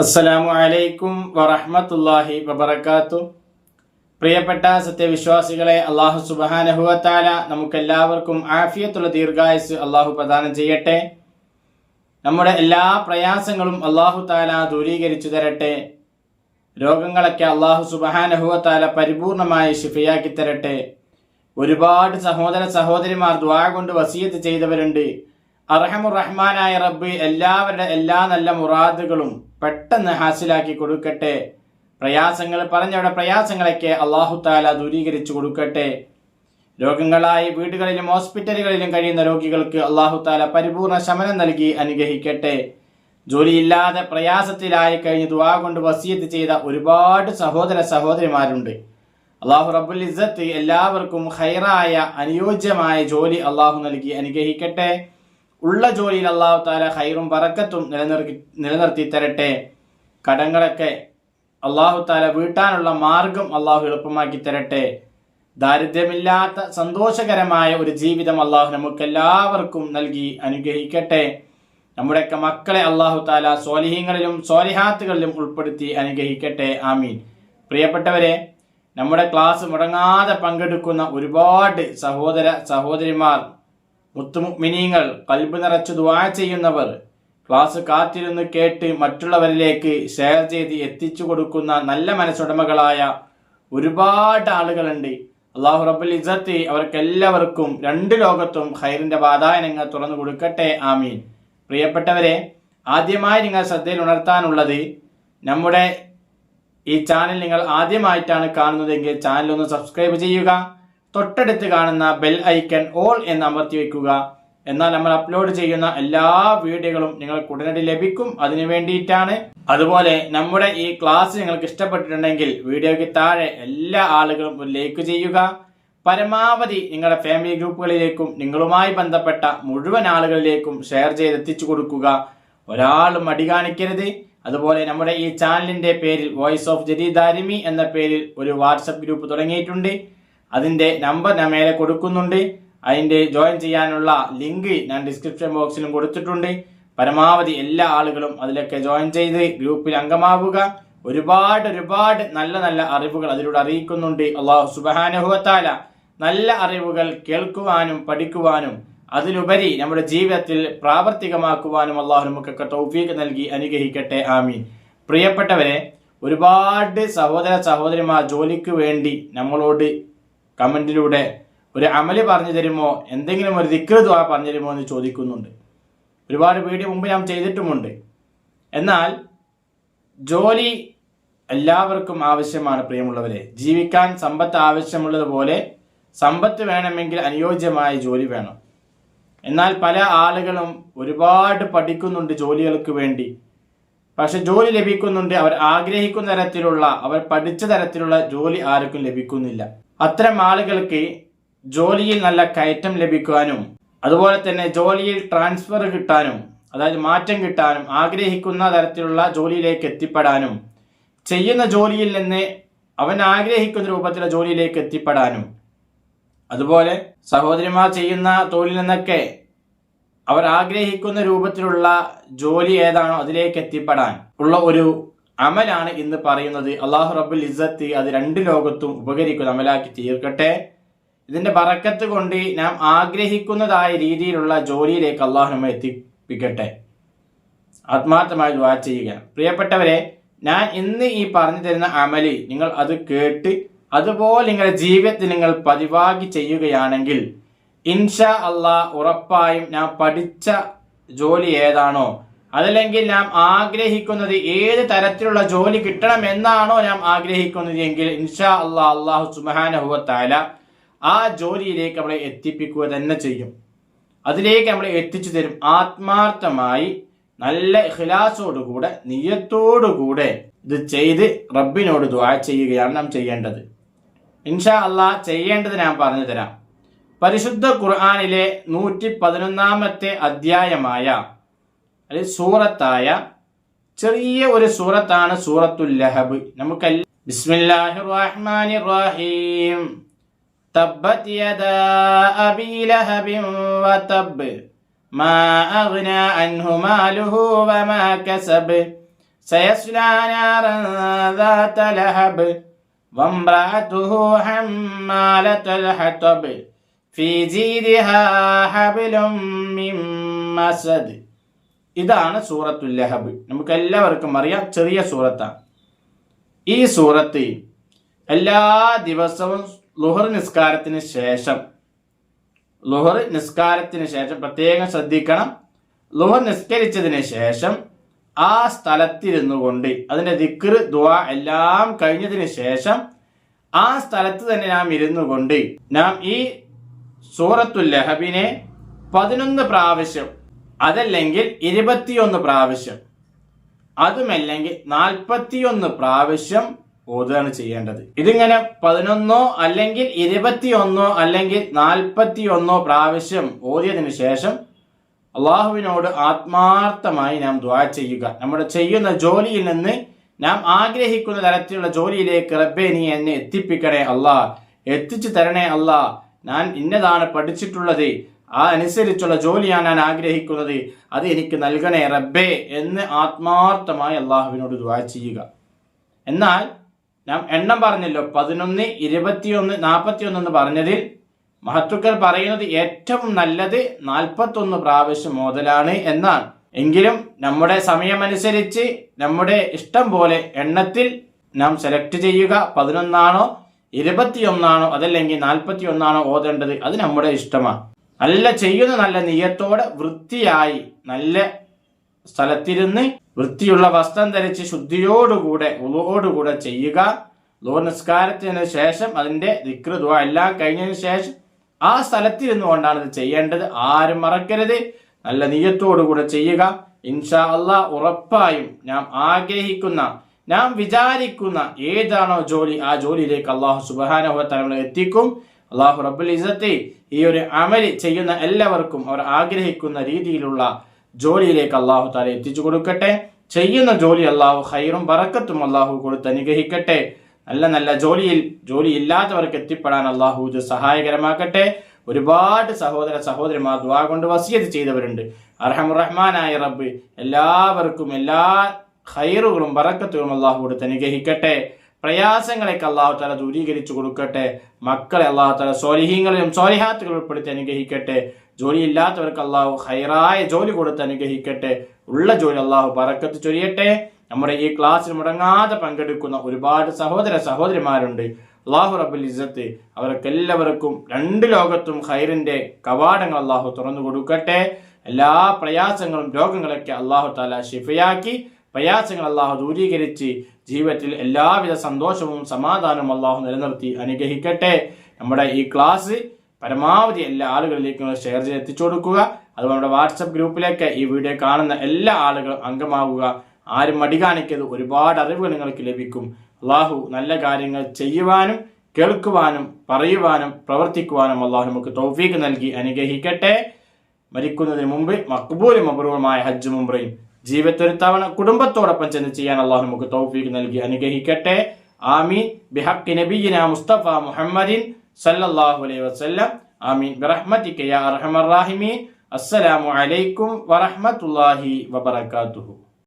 അസ്സലാമു അലൈക്കും വറഹമത്തല്ലാഹി വബർക്കാത്തു പ്രിയപ്പെട്ട സത്യവിശ്വാസികളെ അള്ളാഹു സുബഹാനഹുവത്താല നമുക്കെല്ലാവർക്കും ആഫിയത്തുള്ള ദീർഘായുസ് അള്ളാഹു പ്രദാനം ചെയ്യട്ടെ. നമ്മുടെ എല്ലാ പ്രയാസങ്ങളും അള്ളാഹു താല ദൂരീകരിച്ചു തരട്ടെ. രോഗങ്ങളൊക്കെ അള്ളാഹു സുബാനഹുവത്താല പരിപൂർണമായി ഷിഫയാക്കി തരട്ടെ. ഒരുപാട് സഹോദര സഹോദരിമാർ ദ്വാ കൊണ്ട് വസീയത്ത് ചെയ്തവരുണ്ട്. അർഹമുർ റഹ്മാനായ റബ്ബ് എല്ലാവരുടെ എല്ലാ നല്ല മുറാദുകളും പെട്ടെന്ന് ഹാസിലാക്കി കൊടുക്കട്ടെ. പ്രയാസങ്ങൾ പറഞ്ഞവരുടെ പ്രയാസങ്ങളൊക്കെ അള്ളാഹു താല ദൂരീകരിച്ചു കൊടുക്കട്ടെ. രോഗങ്ങളായി വീടുകളിലും ഹോസ്പിറ്റലുകളിലും കഴിയുന്ന രോഗികൾക്ക് അള്ളാഹു താല പരിപൂർണ ശമനം നൽകി അനുഗ്രഹിക്കട്ടെ. ജോലിയില്ലാതെ പ്രയാസത്തിലായി കഴിഞ്ഞ് ദുവാ കൊണ്ട് വസീത്ത് ചെയ്ത ഒരുപാട് സഹോദര സഹോദരിമാരുണ്ട്. അള്ളാഹു റബ്ബുൽ ഇസ്സത്ത് എല്ലാവർക്കും ഹൈറായ അനുയോജ്യമായ ജോലി അള്ളാഹു നൽകി അനുഗ്രഹിക്കട്ടെ. ഉള്ള ജോലിയിൽ അള്ളാഹു താല ഹൈറും പറക്കത്തും നിലനിർത്തി നിലനിർത്തി തരട്ടെ. കടങ്ങളൊക്കെ അള്ളാഹു താല വീട്ടാനുള്ള മാർഗം അള്ളാഹു എളുപ്പമാക്കി തരട്ടെ. ദാരിദ്ര്യമില്ലാത്ത സന്തോഷകരമായ ഒരു ജീവിതം അള്ളാഹു നമുക്ക് എല്ലാവർക്കും നൽകി അനുഗ്രഹിക്കട്ടെ. നമ്മുടെയൊക്കെ മക്കളെ അള്ളാഹു താല സ്വാലിഹ്യങ്ങളിലും സ്വാലിഹാത്തുകളിലും ഉൾപ്പെടുത്തി അനുഗ്രഹിക്കട്ടെ. ആമീൻ. പ്രിയപ്പെട്ടവരെ നമ്മുടെ ക്ലാസ് മുടങ്ങാതെ പങ്കെടുക്കുന്ന ഒരുപാട് സഹോദര സഹോദരിമാർ മുത്തുമിനിങ്ങൾ കൽബ് നിറച്ചു ദുവാ ചെയ്യുന്നവർ ക്ലാസ് കാത്തിരുന്ന് കേട്ട് മറ്റുള്ളവരിലേക്ക് ഷെയർ ചെയ്ത് എത്തിച്ചു കൊടുക്കുന്ന നല്ല മനസ്സുടമകളായ ഒരുപാട് ആളുകളുണ്ട്. അള്ളാഹു റബ്ബുൽ അവർക്ക് അവർക്കെല്ലാവർക്കും രണ്ട് ലോകത്തും ഹൈറിന്റെ വാതായനങ്ങൾ തുറന്നു കൊടുക്കട്ടെ ആമീൻ. പ്രിയപ്പെട്ടവരെ ആദ്യമായി നിങ്ങൾ ശ്രദ്ധയിൽ ഉണർത്താനുള്ളത് നമ്മുടെ ഈ ചാനൽ നിങ്ങൾ ആദ്യമായിട്ടാണ് കാണുന്നതെങ്കിൽ ചാനൽ ഒന്ന് സബ്സ്ക്രൈബ് ചെയ്യുക. തൊട്ടടുത്ത് കാണുന്ന ബെൽ ഐക്കൺ ഓൾ എന്ന് അമർത്തി വയ്ക്കുക എന്നാൽ നമ്മൾ അപ്ലോഡ് ചെയ്യുന്ന എല്ലാ വീഡിയോകളും നിങ്ങൾക്ക് ഉടനടി ലഭിക്കും. അതിനു വേണ്ടിയിട്ടാണ്. അതുപോലെ നമ്മുടെ ഈ ക്ലാസ് നിങ്ങൾക്ക് ഇഷ്ടപ്പെട്ടിട്ടുണ്ടെങ്കിൽ വീഡിയോയ്ക്ക് താഴെ എല്ലാ ആളുകളും ഒരു ലൈക്ക് ചെയ്യുക. പരമാവധി നിങ്ങളുടെ ഫാമിലി ഗ്രൂപ്പുകളിലേക്കും നിങ്ങളുമായി ബന്ധപ്പെട്ട മുഴുവൻ ആളുകളിലേക്കും ഷെയർ ചെയ്ത് എത്തിച്ചു കൊടുക്കുക. ഒരാളും മടി കാണിക്കരുത്. അതുപോലെ നമ്മുടെ ഈ ചാനലിന്റെ പേരിൽ വോയിസ് ഓഫ് ജദീദാരിമി എന്ന പേരിൽ ഒരു വാട്സപ്പ് ഗ്രൂപ്പ് തുടങ്ങിയിട്ടുണ്ട്. അതിന്റെ നമ്പർ ഞാൻ മേലെ കൊടുക്കുന്നുണ്ട്. അതിന്റെ ജോയിൻ ചെയ്യാനുള്ള ലിങ്ക് ഞാൻ ഡിസ്ക്രിപ്ഷൻ ബോക്സിലും കൊടുത്തിട്ടുണ്ട്. പരമാവധി എല്ലാ ആളുകളും അതിലൊക്കെ ജോയിൻ ചെയ്ത് ഗ്രൂപ്പിൽ അംഗമാവുക. ഒരുപാട് ഒരുപാട് നല്ല നല്ല അറിവുകൾ അതിലൂടെ അറിയിക്കുന്നുണ്ട്. അള്ളാഹു സുബാനുഭവത്താല നല്ല അറിവുകൾ കേൾക്കുവാനും പഠിക്കുവാനും അതിലുപരി നമ്മുടെ ജീവിതത്തിൽ പ്രാവർത്തികമാക്കുവാനും അള്ളാഹു നമുക്കൊക്കെ തൗഫീഖ് നൽകി അനുഗ്രഹിക്കട്ടെ. ആമീൻ. പ്രിയപ്പെട്ടവരെ ഒരുപാട് സഹോദര സഹോദരിമാർ ജോലിക്ക് വേണ്ടി നമ്മളോട് കമന്റിലൂടെ ഒരു അമൽ പറഞ്ഞു തരുമോ? എന്തെങ്കിലും ഒരു ദ്വാ പറഞ്ഞു തരുമോ എന്ന് ചോദിക്കുന്നുണ്ട്. ഒരുപാട് വീഡിയോ മുമ്പ് ഞാൻ ചെയ്തിട്ടുമുണ്ട്. എന്നാൽ ജോലി എല്ലാവർക്കും ആവശ്യമാണ് പ്രിയമുള്ളവരെ. ജീവിക്കാൻ സമ്പത്ത് ആവശ്യമുള്ളതുപോലെ സമ്പത്ത് വേണമെങ്കിൽ അനുയോജ്യമായ ജോലി വേണം. എന്നാൽ പല ആളുകളും ഒരുപാട് പഠിക്കുന്നുണ്ട് ജോലികൾക്ക് വേണ്ടി. പക്ഷെ ജോലി ലഭിക്കുന്നുണ്ട്. അവർ ആഗ്രഹിക്കുന്ന തരത്തിലുള്ള അവർ പഠിച്ച തരത്തിലുള്ള ജോലി ആർക്കും ലഭിക്കുന്നില്ല. അത്തരം ആളുകൾക്ക് ജോലിയിൽ നല്ല കയറ്റം ലഭിക്കുവാനും അതുപോലെ തന്നെ ജോലിയിൽ ട്രാൻസ്ഫർ കിട്ടാനും അതായത് മാറ്റം കിട്ടാനും ആഗ്രഹിക്കുന്ന തരത്തിലുള്ള ജോലിയിലേക്ക് എത്തിപ്പെടാനും ചെയ്യുന്ന ജോലിയിൽ നിന്ന് അവൻ ആഗ്രഹിക്കുന്ന രൂപത്തിലുള്ള ജോലിയിലേക്ക് എത്തിപ്പെടാനും അതുപോലെ സഹോദരിമാർ ചെയ്യുന്ന തൊഴിൽ നിന്നൊക്കെ അവർ ആഗ്രഹിക്കുന്ന രൂപത്തിലുള്ള ജോലി ഏതാണോ അതിലേക്ക് എത്തിപ്പെടാൻ ഉള്ള ഒരു അമലാണ് ഇന്ന് പറയുന്നത് അള്ളാഹു റബ്ബുൽ ഇസ്സത്ത് അത് രണ്ട് ലോകത്തും ഉപകരിക്കുന്ന അമലാക്കി തീർക്കട്ടെ. ഇതിന്റെ ബറക്കത്ത് കൊണ്ട് നാം ആഗ്രഹിക്കുന്നതായ രീതിയിലുള്ള ജോലിയിലേക്ക് അള്ളാഹു നമ്മെ എത്തിപ്പിക്കട്ടെ. ആത്മാർത്ഥമായി ദ്വാ ചെയ്യുക പ്രിയപ്പെട്ടവരെ ഞാൻ ഇന്ന് ഈ പറഞ്ഞു തരുന്ന അമലി നിങ്ങൾ അത് കേട്ട് അതുപോലെ നിങ്ങളുടെ ജീവിതത്തിൽ നിങ്ങൾ പതിവാക്കി ചെയ്യുകയാണെങ്കിൽ ഇൻഷാ അള്ളാ ഉറപ്പായും ഞാൻ പഠിച്ച ജോലി ഏതാണോ അതല്ലെങ്കിൽ നാം ആഗ്രഹിക്കുന്നത് ഏത് തരത്തിലുള്ള ജോലി കിട്ടണം എന്നാണോ നാം ആഗ്രഹിക്കുന്നത് എങ്കിൽ ഇൻഷാ അള്ളാ അള്ളാഹു സുബാനഹുവത്തായ ആ ജോലിയിലേക്ക് നമ്മളെ എത്തിപ്പിക്കുക തന്നെ ചെയ്യും. അതിലേക്ക് നമ്മളെ എത്തിച്ചു തരും ആത്മാർത്ഥമായി നല്ല ഇഖ്ലാസോടുകൂടെ നിയത്തോടുകൂടെ ഇത് ചെയ്ത് റബ്ബിനോട് ദ്വാ ചെയ്യുകയാണ് നാം ചെയ്യേണ്ടത്. ഇൻഷാ അള്ളാ ചെയ്യേണ്ടത് ഞാൻ പറഞ്ഞു തരാം. പരിശുദ്ധ ഖുർആാനിലെ നൂറ്റി പതിനൊന്നാമത്തെ അധ്യായമായ അല്ലെങ്കിൽ സൂറത്തായ ചെറിയ ഒരു സൂറത്താണ് സൂറത്തുൽ ലഹബ് നമുക്ക് ബിസ്മില്ലാഹിർ റഹ്മാനിർ റഹീം تبت يدا أبي لهب وتب ما أغنى عنه ماله وما كسب سيصلى نارا ذات لهب وامرأته حمالة الحطب في جيدها حبل من مسد ഇതാണ് സൂറത്തുൽ ലഹബ്. നമുക്ക് എല്ലാവർക്കും അറിയാം ചെറിയ സൂറത്താണ്. ഈ സൂറത്ത് എല്ലാ ദിവസവും ലുഹർ നിസ്കാരത്തിന് ശേഷം ലുഹർ നിസ്കാരത്തിന് ശേഷം പ്രത്യേകം ശ്രദ്ധിക്കണം. ലുഹർ നിസ്കരിച്ചതിന് ശേഷം ആ സ്ഥലത്തിരുന്നു കൊണ്ട് അതിന്റെ ദിക്ർ ദുആ എല്ലാം കഴിഞ്ഞതിന് ശേഷം ആ സ്ഥലത്ത് തന്നെ നാം ഇരുന്നു കൊണ്ട് നാം ഈ സൂറത്തുൽ ലഹബിനെ പതിനൊന്ന് പ്രാവശ്യം അതല്ലെങ്കിൽ ഇരുപത്തിയൊന്ന് പ്രാവശ്യം. അതുമല്ലെങ്കിൽ നാൽപ്പത്തിയൊന്ന് പ്രാവശ്യം ഓതുകയാണ് ചെയ്യേണ്ടത്. ഇതിങ്ങനെ പതിനൊന്നോ അല്ലെങ്കിൽ ഇരുപത്തിയൊന്നോ അല്ലെങ്കിൽ നാൽപ്പത്തിയൊന്നോ പ്രാവശ്യം ഓതിയതിന് ശേഷം അള്ളാഹുവിനോട് ആത്മാർത്ഥമായി നാം ദ്വാ ചെയ്യുക. നമ്മുടെ ചെയ്യുന്ന ജോലിയിൽ നിന്ന് നാം ആഗ്രഹിക്കുന്ന തരത്തിലുള്ള ജോലിയിലേക്ക് റബ്ബേ നീ എന്നെ എത്തിപ്പിക്കണേ അല്ലാ എത്തിച്ചു തരണേ അല്ലാ ഞാൻ ഇന്നതാണ് പഠിച്ചിട്ടുള്ളത്. ആ അനുസരിച്ചുള്ള ജോലിയാണ് ഞാൻ ആഗ്രഹിക്കുന്നത്. അത് എനിക്ക് നൽകണേ റബ്ബേ എന്ന് ആത്മാർത്ഥമായി അള്ളാഹുവിനോട് ദ ചെയ്യുക. എന്നാൽ ഞാൻ എണ്ണം പറഞ്ഞല്ലോ പതിനൊന്ന് ഇരുപത്തിയൊന്ന് നാൽപ്പത്തിയൊന്ന് എന്ന് പറഞ്ഞതിൽ മഹത്തുക്കൾ പറയുന്നത് ഏറ്റവും നല്ലത് നാൽപ്പത്തൊന്ന് പ്രാവശ്യം മോതലാണ് എന്നാണ്. എങ്കിലും നമ്മുടെ സമയമനുസരിച്ച് നമ്മുടെ ഇഷ്ടം പോലെ എണ്ണത്തിൽ നാം സെലക്ട് ചെയ്യുക. പതിനൊന്നാണോ ഇരുപത്തിയൊന്നാണോ അതല്ലെങ്കിൽ നാൽപ്പത്തി ഒന്നാണോ ഓതേണ്ടത് അത് നമ്മുടെ ഇഷ്ടമാണ്. നല്ല ചെയ്യുന്ന നല്ല നിയത്തോടെ വൃത്തിയായി നല്ല സ്ഥലത്തിരുന്ന് വൃത്തിയുള്ള വസ്ത്രം ധരിച്ച് ശുദ്ധിയോടുകൂടെ ഉളോടുകൂടെ ചെയ്യുക. ലോർ നിസ്കാരത്തിന് ശേഷം അതിന്റെ ദുആ എല്ലാം കഴിഞ്ഞതിന് ശേഷം ആ സ്ഥലത്തിരുന്നു കൊണ്ടാണ് ഇത് ചെയ്യേണ്ടത്. ആരും മറക്കരുത്. നല്ല നീയത്തോടുകൂടെ ചെയ്യുക. ഇൻഷാ അള്ളാ ഉറപ്പായും നാം ആഗ്രഹിക്കുന്ന നാം വിചാരിക്കുന്ന ഏതാണോ ജോലി ആ ജോലിയിലേക്ക് അള്ളാഹു സുബാനുഭവത്തലങ്ങൾ എത്തിക്കും. അള്ളാഹു റബ്ബുൽ ഇസത്തെ ഈ ഒരു അമലി ചെയ്യുന്ന എല്ലാവർക്കും അവർ ആഗ്രഹിക്കുന്ന രീതിയിലുള്ള ജോലിയിലേക്ക് അള്ളാഹു താല എത്തിച്ചു കൊടുക്കട്ടെ. ചെയ്യുന്ന ജോലി അള്ളാഹു ഹൈറും ബറക്കത്തും അള്ളാഹു കൊടുത്ത് അനുഗ്രഹിക്കട്ടെ. നല്ല നല്ല ജോലിയിൽ ജോലി ഇല്ലാത്തവർക്ക് എത്തിപ്പെടാൻ അള്ളാഹു ഇത് സഹായകരമാക്കട്ടെ. ഒരുപാട് സഹോദര സഹോദരിമാർ ദ്വാ കൊണ്ട് വസിയത് ചെയ്തവരുണ്ട്. അർഹമുറഹ്മാനായ റബ്ബ് എല്ലാവർക്കും എല്ലാ ഹൈറുകളും ബറക്കത്തുകളും അള്ളാഹു കൊടുത്ത് അനുഗ്രഹിക്കട്ടെ. പ്രയാസങ്ങളെയൊക്കെ അള്ളാഹു തല ദൂരീകരിച്ചു കൊടുക്കട്ടെ. മക്കളെ അള്ളാഹു തല സോലിഹീങ്ങളിലും സോലിഹാത്തുകൾ ഉൾപ്പെടുത്തി അനുഗ്രഹിക്കട്ടെ. ജോലിയില്ലാത്തവർക്ക് അള്ളാഹു ഹൈറായ ജോലി കൊടുത്ത് അനുഗ്രഹിക്കട്ടെ. ഉള്ള ജോലി അള്ളാഹു പറക്കത്ത് ചൊരിയട്ടെ. നമ്മുടെ ഈ ക്ലാസ്സിൽ മുടങ്ങാതെ പങ്കെടുക്കുന്ന ഒരുപാട് സഹോദര സഹോദരിമാരുണ്ട്. അള്ളാഹു റബുൽ ഇസത്ത് അവർക്ക് എല്ലാവർക്കും രണ്ട് ലോകത്തും ഹൈറിന്റെ കവാടങ്ങൾ അള്ളാഹു തുറന്നു കൊടുക്കട്ടെ. എല്ലാ പ്രയാസങ്ങളും രോഗങ്ങളൊക്കെ അള്ളാഹു താല ഷിഫയാക്കി പ്രയാസങ്ങൾ അള്ളാഹു ദൂരീകരിച്ച് ജീവിതത്തിൽ എല്ലാവിധ സന്തോഷവും സമാധാനവും അള്ളാഹു നിലനിർത്തി അനുഗ്രഹിക്കട്ടെ. നമ്മുടെ ഈ ക്ലാസ് പരമാവധി എല്ലാ ആളുകളിലേക്കും ഷെയർ ചെയ്ത് എത്തിച്ചു കൊടുക്കുക. അതുപോലെ നമ്മുടെ വാട്സപ്പ് ഗ്രൂപ്പിലേക്ക് ഈ വീഡിയോ കാണുന്ന എല്ലാ ആളുകളും അംഗമാവുക ആരും മടി കാണിക്കരുത്. ഒരുപാട് അറിവുകൾ നിങ്ങൾക്ക് ലഭിക്കും. അള്ളാഹു നല്ല കാര്യങ്ങൾ ചെയ്യുവാനും കേൾക്കുവാനും പറയുവാനും പ്രവർത്തിക്കുവാനും അള്ളാഹു നമുക്ക് തൗഫീഖ് നൽകി അനുഗ്രഹിക്കട്ടെ. മരിക്കുന്നതിന് മുമ്പ് മക്ബൂലും അപൂർവമായ ഹജ്ജ് മുംബ്രയും ജീവിതത്തിൽ ഒരു തവണ കുടുംബത്തോടൊപ്പം ചെന്ന് ചെയ്യാൻ അള്ളാഹു നമുക്ക് തൗഫീഖ് നൽകി അനുഗ്രഹിക്കട്ടെ. ആമീൻ. ബിഹക്കി നബീന മുസ്തഫ മുഹമ്മദിൻ സല്ലല്ലാഹു അലൈഹി വസല്ലം. ആമീൻ. ബിറഹ്മതിക യാ അർഹമർ റാഹിമീൻ. അസ്സലാമു അലൈക്കും വറഹ്മത്തുള്ളാഹി വബറകാതുഹു.